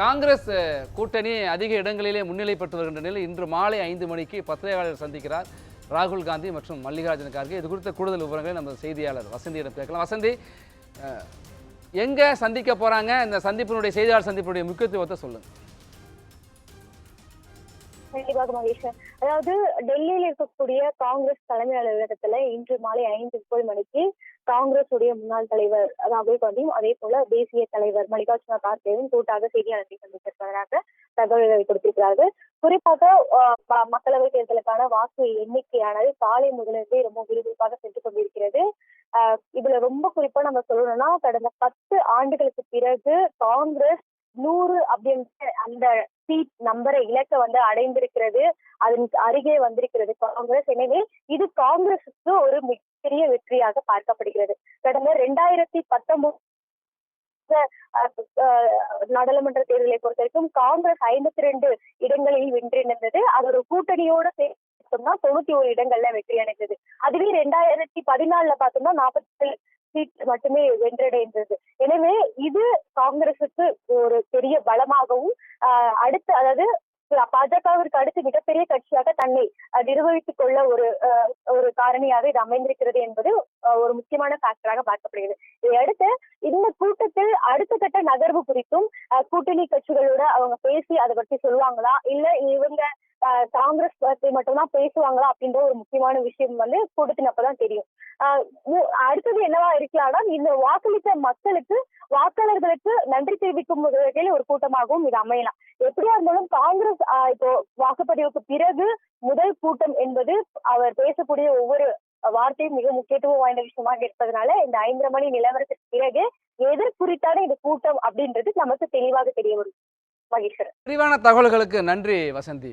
காங்கிரஸ் கூட்டணி அதிக இடங்களிலே முன்னிலை பெற்று வருகின்ற நிலையில் இன்று மாலை ஐந்து மணிக்கு பத்திரிகையாளர் சந்திக்கிறார் ராகுல் காந்தி மற்றும் மல்லிகார்ஜுன கார்கே. இது குறித்த கூடுதல் விவரங்களை நம்ம செய்தியாளர் வசந்தியிடம் கேட்கலாம். வசந்தி எங்கே சந்திக்க போகிறாங்க இந்த சந்திப்பினுடைய செய்தியாளர் சந்திப்பினுடைய முக்கியத்துவத்தை சொல்லுங்கள் கண்டிப்பாக மகேஷ் அதாவது டெல்லியில் இருக்கக்கூடிய காங்கிரஸ் தலைமை அலுவலகத்துல இன்று மாலை ஐந்து முப்பது மணிக்கு காங்கிரஸ் உடைய முன்னாள் தலைவர் ராகுல் காந்தியும் அதே போல தேசிய தலைவர் மல்லிகார்ஜுன கார்கேவும் கூட்டாக செய்தியாளர்களை சந்தித்திருப்பதாக தகவல்களை கொடுத்திருக்கிறார்கள். குறிப்பாக மக்களவை ம- தேர்தலுக்கான வாக்கு எண்ணிக்கையானது காலை முதலிருந்தே ரொம்ப விறுவிறுப்பாக சென்று கொண்டிருக்கிறது. இதுல ரொம்ப குறிப்பா நம்ம சொல்லணும்னா கடந்த பத்து ஆண்டுகளுக்கு பிறகு காங்கிரஸ் நூறு அப்படின்ற அந்த சீட் நம்பரை இலக்க வந்து அடைந்திருக்கிறது. அதன் அருகே வந்திருக்கிறது காங்கிரஸ். எனவே இது காங்கிரசுக்கு ஒரு பெரிய வெற்றியாக பார்க்கப்படுகிறது. கடந்த ரெண்டாயிரத்தி பத்தொன்பது நாடாளுமன்ற தேர்தலை பொறுத்த வரைக்கும் காங்கிரஸ் ஐம்பத்தி ரெண்டு இடங்களில் வென்றிருந்தது. அதோட கூட்டணியோட சேர்த்தோம்னா தொண்ணூத்தி ஒரு இடங்கள்ல வெற்றி அடைந்தது. அதுவே ரெண்டாயிரத்தி பதினாலுல பார்த்தோம்னா நாற்பத்தி சீட் மட்டுமே வென்றடைந்தது. எனவே இது காங்கிரசுக்கு ஒரு பெரிய பலமாகவும் ஆஹ் அடுத்து அதாவது பாஜகவிற்கு அடுத்து மிகப்பெரிய கட்சியாக தன்னை நிர்வகித்துக் கொள்ள ஒரு அஹ், ஒரு காரணியாக இது அமைந்திருக்கிறது என்பது ஒரு முக்கியமான ஃபேக்டராக பார்க்கப்படுகிறது. இதை அடுத்து இந்த கூட்டத்தில் அடுத்த கட்ட நகர்வு குறித்தும் கூட்டணி கட்சிகளோட அவங்க பேசி அதை பற்றி சொல்லுவாங்களா? இல்ல இவங்க காங்கிரஸ் பத்தி மட்டும்தான் பேசுவாங்களா? அப்படின்ற ஒரு முக்கியமான விஷயம் வந்து கூட்டத்தின் அப்பதான் தெரியும். அடுத்தது என்னவா இருக்கலாம்னா இந்த வாக்களித்த மக்களுக்கு வாக்காளர்களுக்கு நன்றி தெரிவிக்கும் வகையில் ஒரு கூட்டமாகவும் இது அமையலாம். எப்படியா இருந்தாலும் காங்கிரஸ் இப்போ வாக்குப்பதிவுக்கு பிறகு முதல் கூட்டம் என்பது அவர் பேசக்கூடிய ஒவ்வொரு வார்த்தையும் மிக முக்கியத்துவம் வாய்ந்த விஷயமாக இருப்பதனால இந்த ஐந்தரை மணி நிலவரத்துக்கு பிறகு எதிர் குறித்தான இந்த கூட்டம் அப்படின்றது நமக்கு தெளிவாக தெரிய வரும். மகேஸ்வரன். விரிவான தகவல்களுக்கு நன்றி வசந்தி.